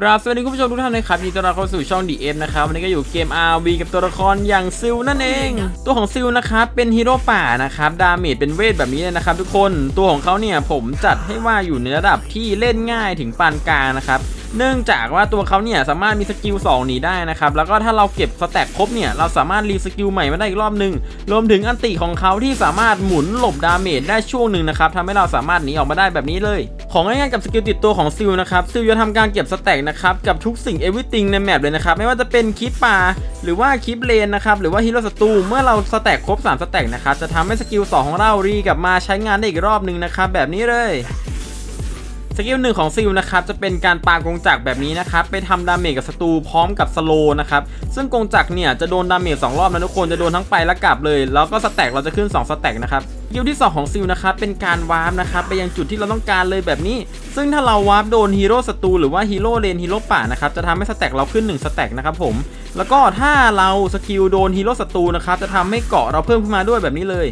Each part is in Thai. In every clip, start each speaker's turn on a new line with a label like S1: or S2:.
S1: ครับสวัสดีคุณผู้ชมทุกท่านนะครับยินดีต้อนรับเข้าสู่ช่อง DM นะครับวันนี้ก็อยู่เกม RV กับตัวละครอย่างซิลนั่นเอง ตัวของซิลนะครับเป็นฮีโร่ป่านะครับดาเมจเป็นเวทแบบนี้เลยนะครับทุกคนตัวของเขาเนี่ยผมจัดให้ว่าอยู่ในระดับที่เล่นง่ายถึงปานกลางนะครับ เนื่องจากว่าตัวเขาเนี่ยสามารถมีสกิล2หนีได้นะครับแล้วก็ถ้าเราเก็บสแต็กครบเนี่ยเราสามารถรีสกิลใหม่มาได้อีกรอบหนึ่งรวมถึงอันติของเขาที่สามารถหมุนหลบดาเมจได้ช่วงหนึ่งนะครับทำให้เราสามารถหนีออกมาได้แบบนี้เลย ของง่ายๆกับสกิลติดตัวของซิลนะครับซิลจะทำการเก็บสแต็กนะครับกับทุกสิ่งเอวิติงในแมปเลยนะครับไม่ว่าจะเป็นคลิปป่าหรือว่าคลิปเลนนะครับหรือว่าฮีโร่ศัตรูเมื่อเราสแต็กครบ3สแต็กนะครับจะทำให้สกิล2ของเรารีกลับมาใช้งานได้อีกรอบหนึ่งนะครับแบบนี้เลย กิลหนึ่งของซิลนะครับจะเป็นการปากงจักรแบบนี้นะครับไปทำดาเมจกับศัตรูพร้อมกับสโลนะครับซึ่งกงจักรเนี่ยจะโดนดาเมจสองรอบนะทุกคนจะโดนทั้งไปและกลับเลย แล้วก็สแต็กเราจะขึ้น 2 สแต็กนะครับสกิลที่ 2 ของซิลนะครับเป็นการวาร์ปนะครับไปยังจุดที่เราต้องการเลยแบบนี้ ซึ่งถ้าเราวาร์ปโดนฮีโร่ศัตรูหรือว่าฮีโร่เลนฮีโร่ป่านะครับจะทำให้สแต็กเราขึ้น 1 สแต็กนะครับผมแล้วก็ถ้าเราสกิลโดนฮีโร่ศัตรูนะครับจะทำให้เกาะเราเพิ่มขึ้นมาด้วยแบบนี้เลย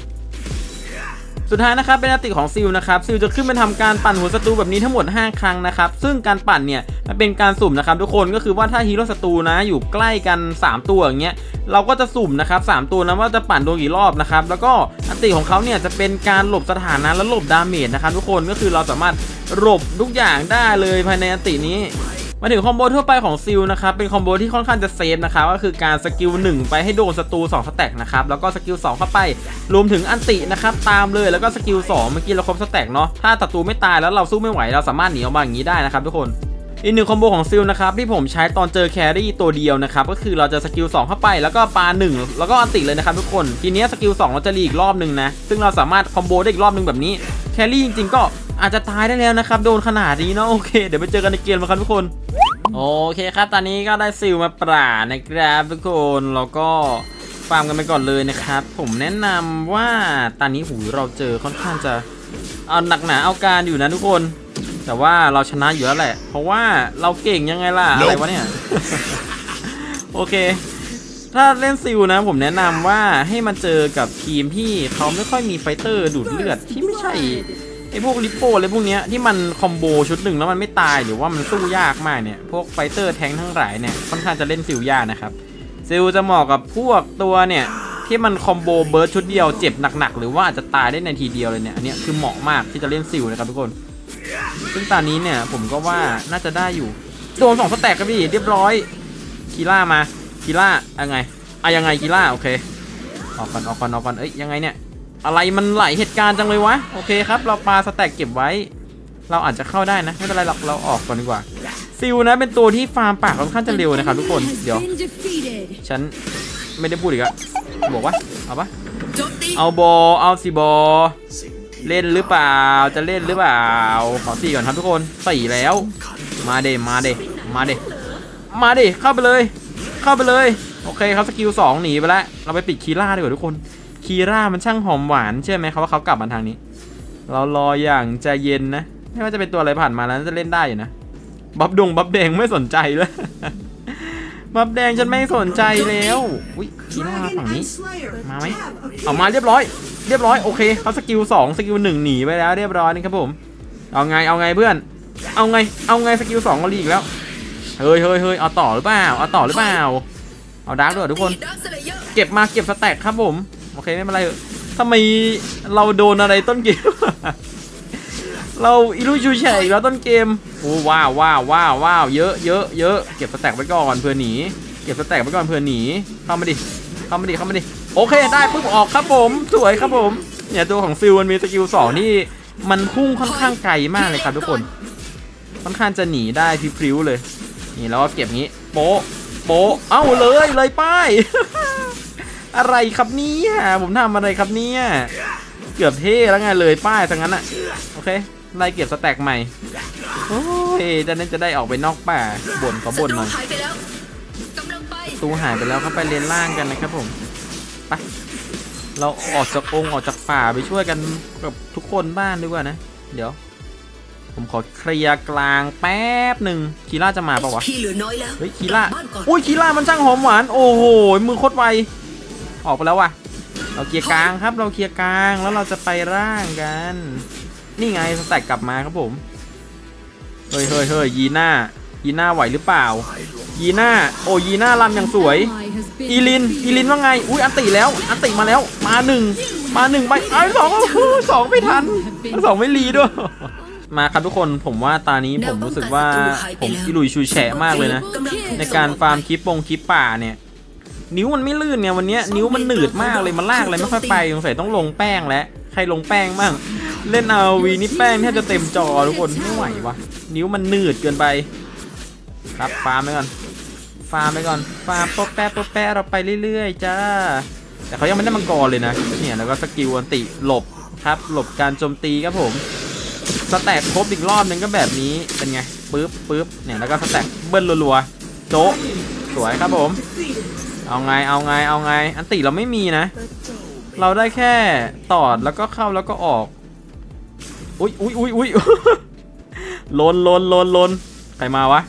S1: สุดท้ายนะครับเป็นอาติของซิลนะครับซิลจะขึ้นไปทำการปั่นหัวศัตรูแบบนี้ทั้งหมด 5 ครั้งนะครับซึ่งการปั่นเนี่ยมันเป็นการสุ่มนะครับทุกคนก็คือว่าถ้าฮีโร่ศัตรูนะอยู่ใกล้กัน 3 ตัวอย่างเงี้ยเราก็จะสุ่มนะครับสามตัวนะว่าจะปั่นโดนกี่รอบนะครับแล้วก็อัติของเขาเนี่ยจะเป็นการหลบสถานะและหลบดาเมจนะครับทุกคนก็คือเราสามารถหลบทุกอย่างได้เลยภายในอัตินี้ มาถึงคอมโบทั่วไปของซิลนะครับเป็นคอมโบที่ค่อนข้างจะเซฟนะครับก็คือการสกิล1ไปให้โดนศัตรู2สแต็กนะครับแล้วก็สกิล2เข้าไป รวมถึงอันตินะครับตามเลยแล้วก็สกิล2เมื่อกี้เราครบสแต็กเนาะถ้าศัตรูไม่ตายแล้วเราสู้ไม่ไหวเราสามารถหนีออกมาอย่างนี้ได้นะครับทุกคนอีกหนึ่งคอมโบของซิลนะครับที่ผมใช้ตอนเจอแครี่ตัวเดียวนะครับก็คือเราจะสกิล2เข้าไปแล้วก็ปา1 แล้วก็อันติเลยนะครับทุกคน ทีเนี้ยสกิล2เราจะรีอีกรอบหนึ่งนะซึ่งเราสามารถคอมโบได้อีกรอบหนึ่งแบบนี้แครี่จริงๆก็ อาจจะตายได้แล้วนะครับโดนขนาดนี้เนาะโอเคเดี๋ยวไปเจอกันในเกมนะครับทุกคนโอเคครับตอนนี้ก็ได้ซิลมาปราดนะครับทุกคนแล้วก็ฟาร์มกันไปก่อนเลยนะครับ ผมแนะนำว่าตอนนี้หูเราเจอค่อนข้างจะเอาหนักหนาเอาการอยู่นะทุกคน แต่ว่าเราชนะอยู่แล้วแหละ เพราะว่าเราเก่งยังไงล่ะอะไรวะเนี่ยโอเค ถ้าเล่นซิลนะผมแนะนำว่าให้มาเจอกับทีมที่เขาไม่ค่อยมีไฟเตอร์ดูดเลือดที่ไม่ใช่ไอ้ พวกลิปโป้อะไรพวกเนี้ยที่มันคอมโบชุดหนึ่งแล้วมันไม่ตายหรือว่ามันสู้ยากมากเนี่ยพวกไฟเตอร์แทงทั้งหลายเนี่ยค่อนข้างจะเล่นซิลยากนะครับซิลจะเหมาะกับพวกตัวเนี่ยที่มันคอมโบเบิร์ดชุดเดียวเจ็บหนักๆหรือว่าอาจจะตายได้ในทีเดียวเลยเนี่ยอันนี้คือเหมาะมากที่จะเล่นซิลนะครับทุกคน ซึ่งตอนนี้เนี่ยผมก็ว่าน่าจะได้อยู่โดนสองสแต็กครับพี่เรียบร้อยคีล่ามาคีล่ายังไงอะยังไงคีล่าโอเคออกก่อนออกก่อนออกก่อนเอ้ยยังไงเนี่ย อะไรมันไหลเหตุการณ์จังเลยวะ โอเคครับ เราปาสแต็กเก็บไว้ เราอาจจะเข้าได้นะ ไม่เป็นไรหรอกเราออกก่อนดีกว่า ซิลนะเป็นตัวที่ฟาร์มปากค่อนข้างจะเร็วนะครับทุกคน เดี๋ยว ฉันไม่ได้พูดอีกอะบอกว่าเอาปะเอาบอเอาสิบอเล่นหรือเปล่า จะเล่นหรือเปล่า ขอสี่ก่อนครับทุกคนสี่แล้ว มาเดมาเดมาเดมาเดเข้าไปเลย เข้าไปเลย โอเคครับสกิลสองหนีไปแล้ว เราไปปิดคีร่าดีกว่าทุกคน คีร่ามันช่างหอมหวานเชื่อไหมครับว่าเขากลับมาทางนี้ เรารออย่างใจเย็นนะ ไม่ว่าจะเป็นตัวอะไรผ่านมาแล้วจะเล่นได้อยู่นะบับดงบับแดงไม่สนใจเลยบับแดงฉันไม่สนใจแล้วอุ้ยคีร่าฝั่งนี้มาไหมออกมาเรียบร้อย เรียบร้อยโอเคเขาสกิลสองสกิลหนึ่งหนีไปแล้วเรียบร้อยนี่ครับผมเอาไงเอาไงเพื่อน เอาไงเอาไงสกิลสองก็ลีกแล้วเฮ้ยเฮ้ยเฮ้ยเอาต่อหรือเปล่าเอาต่อหรือเปล่าเอาดาร์กด้วยทุกคน เก็บมาเก็บสแต็กครับผม โอเคไม่เป็นไรถอะทำไมเราโดนอะไรต้นเกม เราอิรุชูเฉยอีกแล้วต้นเกมโอ้ว้าวว้าวว้าวว้าวเยอะเยอะเยอะเก็บสแต็กไว้ก่อนเพื่อหนีเก็บสแต็กไว้ก่อนเพื่อหนีเข้ามาดิเข้ามาดิเข้ามาดิโอเคได้ปุ๊บออกครับผมสวยครับผมเนี่ยตัวของซิลมันมีสกิลสองที่มันพุ่งค่อนข้างไกลมากเลยครับทุกคน ค่อนข้างจะหนีได้พริ้วเลย นี่แล้วก็เก็บงี้ โป๊ะ โป๊ะ เอ้าเลยเลยป้าย อะไรครับเนี่ยผมทำอะไรครับเนี่ยเกือบเท่แล้วไงเลยป้ายทั้งนั้นอะโอเคไล่เก็บสแต็กใหม่โอ้ยจะนั้นจะได้ออกไปนอกป่าบ่นขอบ่นหน่อย
S2: หายไปแล้วกำลังไป
S1: ตูหายไปแล้วเขาไปเลนล่างกันนะครับผมไปเราออกจากองค์ออกจากป่าไปช่วยกันกับทุกคนบ้านดีกว่านะ เดี๋ยว ผมขอเคลียร์กลางแป๊บหนึ่งคีร่าจะมาปะวะ
S2: พี่เหลือน้อยแล้ว
S1: เฮ้ยคีร่าก
S2: ลับบ้านก่อน
S1: อุ้ยคีร่ามันช่างหอมหวาน โอ้โหมือโคตรไว ออกไปแล้วว่ะ เราเคลียร์กลางครับ เราเคลียร์กลางแล้วเราจะไปร่างกัน นี่ไงสแต็กกลับมาครับผม เฮ้ยเฮ้ยเฮ้ยยีน่ายีน่าไหวหรือเปล่า ยีน่าโอ้ยีน่าลำอย่างสวย อีลิน อีลินว่าไง อุ้ยอันติแล้ว อันติมาแล้ว มาหนึ่ง มาหนึ่งไปไอ้สองสองไม่ทันสองไม่รีด้วยมาครับทุกคนผมว่าตานี้ผมรู้สึกว่าผมอิลุยชูแฉะมากเลยนะ ในการฟาร์มคลิปปงคลิปป่าเนี่ย นิ้วมันไม่ลื่นไงวันเนี้ยนิ้วมันหนืดมากเลยมันลากอะไรไม่ค่อยไปสงสัยต้องลงแป้งแล้วใครลงแป้งบ้างเล่นเอาวีนี่แป้งแทบจะเต็มจอทุกคนไม่ไหววะนิ้วมันหนืดเกินไป ครับฟาร์มไปก่อนฟาร์มไปก่อนฟาร์มโป๊ะแป๊ะโป๊ะแป๊ะเราไปเรื่อยๆจ้าแต่เขายังไม่ได้มังกรเลยนะเนี่ยแล้วก็สกิลอันติหลบครับหลบการโจมตีครับผมสแต็กครบอีกรอบหนึงก็แบบนี้เป็นไงปึ๊บปึ๊บเนี่ยแล้วก็สแต็กเบิ้ลรัวๆโจ๊ะสวยครับผม เอาไงเอาไงเอาไง อันติเราไม่มีนะ เราได้แค่ตอดแล้วก็เข้าแล้วก็ออก อุ้ยอุ้ยอุ้ยอุ้ยลนลนลนลนใครมาวะ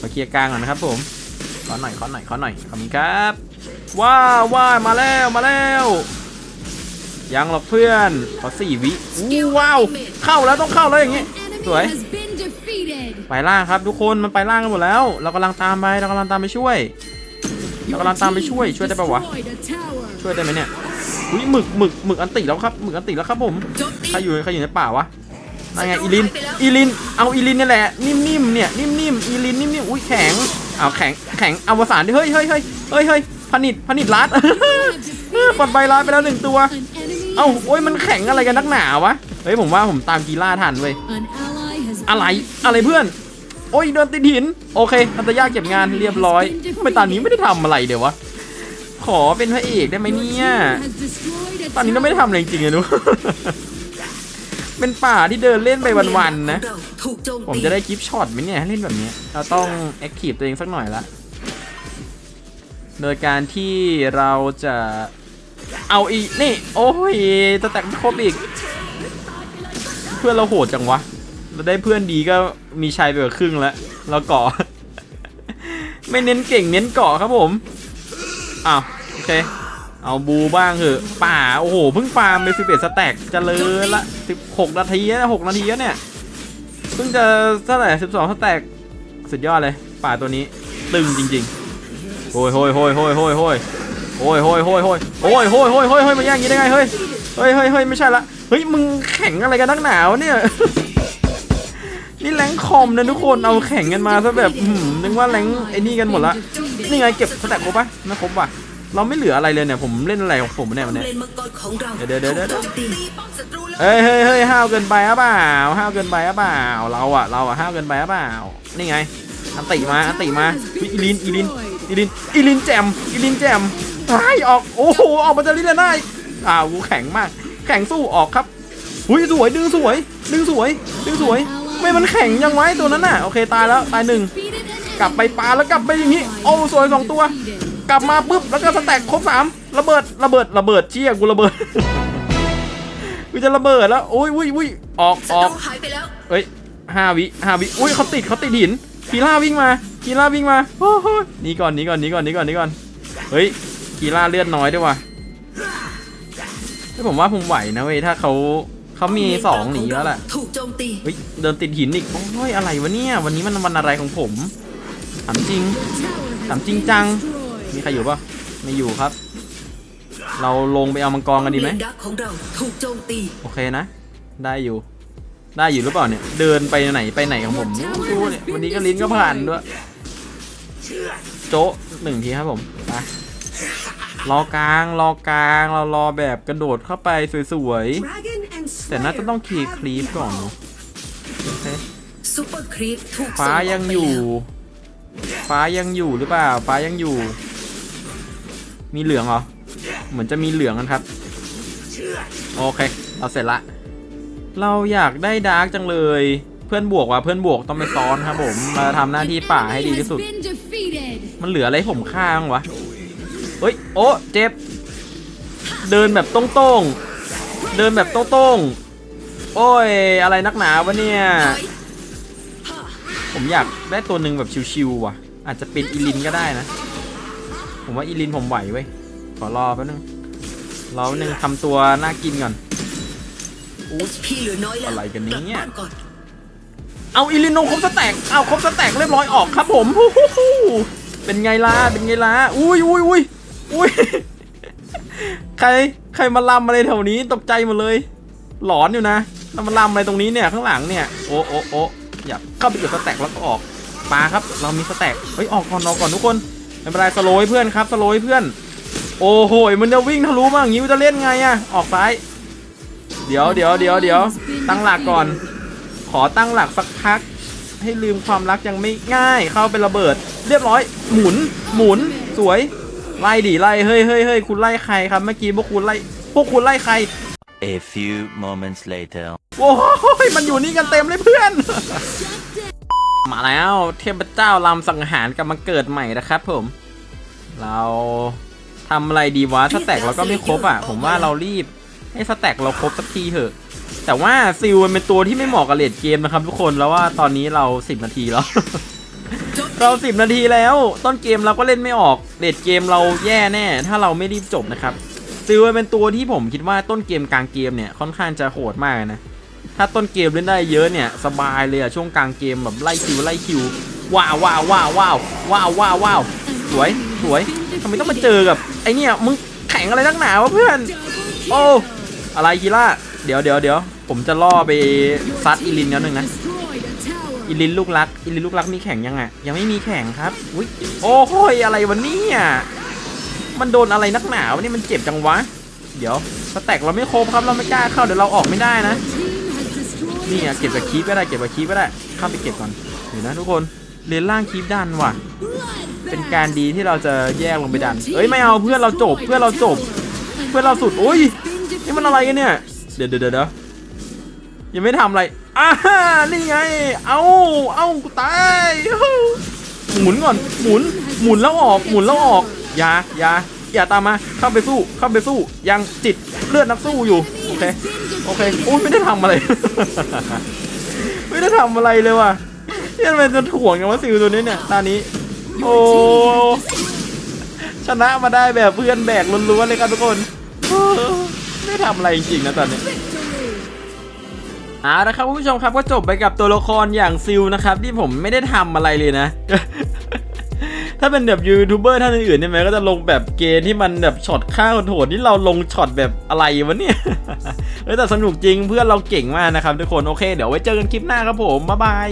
S1: มาเคลียร์กลางก่อนนะครับผมขอหน่อยขอหน่อยขอหน่อยขอบคุณครับ ว้าวว้าวมาแล้วมาแล้วยังหรอกเพื่อนขอสี่วิอู้ว้าว เข้าแล้วต้องเข้าแล้วอย่างงี้สวยไปล่างครับทุกคนมันไปล่างกันหมดแล้ว เรากำลังตามไปเรากำลังตามไปช่วย เรากำลังตามไปช่วยช่วยได้ปะวะช่วยได้ไหมเนี่ยอุ้ยหมึกหมึกหมึกอันติแล้วครับหมึกอันติแล้วครับผม
S2: โจมตี
S1: ใครอยู่ใครอยู่ในป่าวะนั่นไงอีลินอีลินเอาอีลินนี่แหละนิ่มๆเนี่ยนิ่มๆอีลินนิ่มๆอุ้ยแข็งเอาแข็งแข็งอวสานดิเฮ้ยเฮ้ยเฮ้ยเฮ้ยเฮ้ยผนิตผนิตรัดกดใบรัดไปแล้วหนึ่งตัว เอ้าโอ้ยมันแข็งอะไรกันนักหนาวะเฮ้ยผมว่าผมตามกีล่าทันเว้ยอะไรอะไรเพื่อน โอ้ยโดนติดหิน โอเคอันตยาเก็บงานเรียบร้อยทำไมตอนนี้ไม่ได้ทำอะไรเดี๋ยววะ ขอเป็นพระเอกได้ไหมเนี่ย ตอนนี้เราไม่ได้ทำอะไรจริงๆอะนุเป็นป่าที่เดินเล่นไปวันๆนะ ผมจะได้คลิปช็อตไหมเนี่ยให้เล่นแบบนี้ เราต้องแอคทีฟตัวเองสักหน่อยละ โดยการที่เราจะเอาอีกนี่ โอ้ยจะแตกไม่ครบอีก เพื่อนเราโหดจังวะ เราได้เพื่อนดีก็มีชัยไปกว่าครึ่งแล้ว เราเกาะ ไม่เน้นเก่งเน้นเกาะครับผม อ้าวโอเค เอาบูบ้างเถอะ ป่า โอ้โห เพิ่งฟาร์มไปสิบเอ็ดสแต็กเจะเลยละสิบหกนาทีนะหกนาทีเนี่ย เพิ่งจะเท่าไหร่สิบสองสแต็กสุดยอดเลย ป่าตัวนี้ ตึงจริงๆโอ้ยโอ้ยโอ้ยโอ้ยโอ้ยโอ้ยโอ้ยโอ้ยโอ้ยโอ้ยโอ้ยโอ้ยโอ้ยโอ้ยโอ้ยมาแย่งอย่างนี้ได้ไงเฮ้ยเฮ้ยเฮ้ยเฮ้ยไม่ใช่ละเฮ้ยมึงแข่งอะไรกันนักหนาวเนี่ย นี่แรงคอมนะทุกคนเอาแข่งกันมาซะแบบนึกว่าแรงไอ้นี่กันหมดละนี่ไงเก็บสแต็กครบปะไม่ครบว่ะเราไม่เหลืออะไรเลยเนี่ยผมเล่นอะไรของผมเนี่ยวันนี้
S2: เลนมังกรขอเดี๋
S1: ยวเดี๋ยวเดี๋ยว
S2: ถูกโจมตีป้อ
S1: เฮ้ยเฮ้ยเฮ้ยห้าวเกินไปหรือเปล่าห้าวเกินไปหรือเปล่าเราอะเราอะห้าวเกินไปหรือเปล่านี่ไงอันติมาอันติมาอีลินอีลินอีลินอีลินแจมอีลินแจมตายออกโอ้โหออกมาจากลินได้อ้าวกูแข็งมาก แข็งสู้ออกครับหุยสวยดึงสวย ดึงสวย ดึงสวย ไม่มันแข็งยังไว้ตัวนั้นน่ะโอเคตายแล้วตายหนึ่งกลับไปปลาแล้วกลับไปอย่างนี้โอ้สวยสองตัว กลับมาปุ๊บแล้วก็สแต็กครบสามระเบิดระเบิดระเบิดเชี่ยกูระเบิดกูจะระเบิดแล้วโอ้ยอุ้ยอุ้ยออก
S2: ศั
S1: ออ
S2: ต
S1: ก
S2: รูหายไปแล้ว
S1: เอ้ยห้าวิห้าวิอุ้ยเขาติดเขาติดหินคีล่าวิ่งมาคีล่าวิ่งมาโอ้โหหนีก่อนหนีก่อนหนีก่อนหนีก่อนหนีก่อนเฮ้ยคีล่าเลือดน้อยด้วยว่ะเฮ้ยผมว่าผมไหวนะเว้ยถ้าเขา เขามีสองหนีแล้วแหละ
S2: ถูกโจมตี
S1: เฮ้ยเดินติดหินอีกโอ้ยอะไรวะเนี่ยวันนี้มันวันอะไรของผมถามจริงถามจริงจัง มีใครอยู่ปะไม่อยู่ครับ เราลงไปเอามังกรกันดีไหม
S2: เลนดักของเราถูกโจมตี
S1: โอเคนะ ได้อยู่ ได้อยู่หรือเปล่าเนี่ย เดินไปไหนไปไหนของผมไม่รู้เนี่ยวันนี้ก็ลิ้นก็ผ่านด้วย โจ๊ะหนึ่งทีครับผมไปรอกลางรอกลางเรารอแบบกระโดดเข้าไปสวยๆ แต่น่าจะต้องเคลียร์คลีปก่อนเนอะโอเค
S2: ซูเปอร์ครีปถูก
S1: ฟ้า
S2: ส่ก
S1: ยัง
S2: ไป
S1: อยู่
S2: แล้ว
S1: ฟ้ายังอยู่หรือเปล่า ฟ้ายังอยู่ มีเหลืองเหรอ เหมือนจะมีเหลืองกันครับ โอเค เราเสร็จละ เราอยากได้ดาร์กจังเลย เพื่อนบวกว่ะ เพื่อนบวกต้องไปซ้อนครับผม มาทำหน้าที่ป่าให้ดีที่สุด มันเหลืออะไรให้ผมฆ่าบ้างวะ เฮ้ย โอ้ เจ็บ เดินแบบตรงๆ เดินแบบโตรงๆ โอ้ย อะไรนักหนาวะเนี่ย ผมอยากได้ตัวหนึ่งแบบชิวๆว่ะ อาจจะเป็นอีลินก็ได้นะ ผมว่าอีลินผมไหวเว้ย ขอรอแป๊บนึง รอแป๊บนึงทำตัวน่ากินก่อน
S2: อะ
S1: ไรกันนี่ย
S2: กลับบ้าก่อน
S1: เอาอิลิโนครบสแต็กเอาครบสแต็กเรียบร้อยออกครับผม เป็นไงล่ะ เป็นไงล่ะ อุ้ยอุ้ยอุ้ยอุ้ย ใครใครมาลำอะไรแถวนี้ตกใจหมดเลย หลอนอยู่นะแล้วมาลำอะไรตรงนี้เนี่ยข้างหลังเนี่ยโอ้โอ้โอ้อย่าเข้าไปเก็บสแต็กแล้วก็ออกปลาครับ เรามีสแต็กเฮ้ยออกก่อนออกก่อนทุกคนไม่เป็นไรสโลว์ให้เพื่อนครับสโลว์ให้เพื่อน โอ้โหมันจะวิ่งทะลุมาอย่างนี้มันจะเล่นไงอะออกซ้าย เดี๋ยวเดี๋ยวเดี๋ยวเดี๋ยวตั้งหลักก่อน ขอตั้งหลักสักพัก ให้ลืมความรักยังไม่ง่ายเข้าเป็นระเบิด เรียบร้อย หมุนหมุนสวย ไล่ดิไล่เฮ้ยเฮ้ยเฮ้ยคุณไล่ใครครับเมื่อกี้พวกคุณไล่พวกคุณไล่ใคร
S3: A few moments later.
S1: โอ้ยมันอยู่นี่กันเต็มเลยเพื่อน มาแล้วเทพเจ้าลำสังหารกำลังเกิดใหม่นะครับผม เราทำอะไรดีวะสแต็กเราก็ไม่ครบอะ ผมว่าเรารีบให้สแต็กเราครบสักทีเถอะ แต่ว่าซิลมันเป็นตัวที่ไม่เหมาะกับเลดเกมนะครับทุกคนแล้วว่าตอนนี้เรา 10 นาทีแล้ว เรา10นาทีแล้ว ต้นเกมเราก็เล่นไม่ออกเลดเกมเราแย่แน่ ถ้าเราไม่รีบจบนะครับซิลมันเป็นตัวที่ผมคิดว่าต้นเกมกลางเกมเนี่ยค่อนข้างจะโหดมากนะ ถ้าต้นเกมเล่นได้เยอะเนี่ยสบายเลยอะช่วงกลางเกมแบบไล่คิวไล่คิวว้าวว้าวว้าวว้าวว้าวว้าวว้าวสวยสวยทำไมต้องมาเจอกับไอเนี่ยมึงแข่งอะไรนักหนาวะเพื่อน โอ้อะไรคีล่าเดี๋ยวเดี๋ยวเดี๋ยวผมจะล่อไปซัดอีลินแล้วหนึ่งนะ อีลินลูกรักอีลินลูกรักมีแข่งยังไงยังไม่มีแข่งครับอุ้ยโอ้โหยอะไรวะเนี่ยมันโดนอะไรนักหนาวะนี่มันเจ็บจังวะ เดี๋ยวสแต็กเราไม่ครบครับเราไม่กล้าเข้าเดี๋ยวเราออกไม่ได้นะนี่อะเก็บกับคีบก็ได้เก็บกับคีบก็ได้เข้าไปเก็บก่อนเดี๋ยวนะทุกคนเลนล่างคีบดันว่ะ เป็นการดีที่เราจะแยกลงไปดันเอ้ยไม่เอาเพื่อนเราจบเพื่อนเราจบ เพื่อนเราสุดโอ้ยนี่มันอะไรกันเนี่ยเดี๋ยวเดี๋ยวเดี๋ยวเดี๋ยวยังไม่ทำอะไร อ่านี่ไง เอาเอากูตายหมุนก่อนหมุนหมุนแล้วออกหมุนแล้วออกอย่าอย่าอย่าตามมาเข้าไปสู้เข้าไปสู้ยังจิตเลือดนักสู้อยู่โอเคโอเคโอ้ยไม่ได้ทำอะไร ไม่ได้ทำอะไรเลยว่ะเนี่ยมันจะถ่วงกันว่าซิลตัวนี้เนี่ยตอนนี้ โอ้ชนะมาได้แบบเพื่อนแบกล้วนๆเลยครับทุกคนไม่ทำอะไรจริงๆนะตอนนี้ เอาละครับคุณผู้ชมครับก็จบไปกับตัวละครอย่างซิลนะครับที่ผมไม่ได้ทำอะไรเลยนะ ถ้าเป็นแบบยูทูบเบอร์ท่านอื่นๆเนี่ยมันก็จะลงแบบเกมที่มันแบบช็อตฆ่าคนโหดที่เราลงช็อตแบบอะไรวะเนี่ยเฮ้ยแต่สนุกจริงเพื่อนเราเก่งมากนะครับทุกคนโอเคเดี๋ยวไว้เจอกันคลิปหน้าครับผมบ๊ายบาย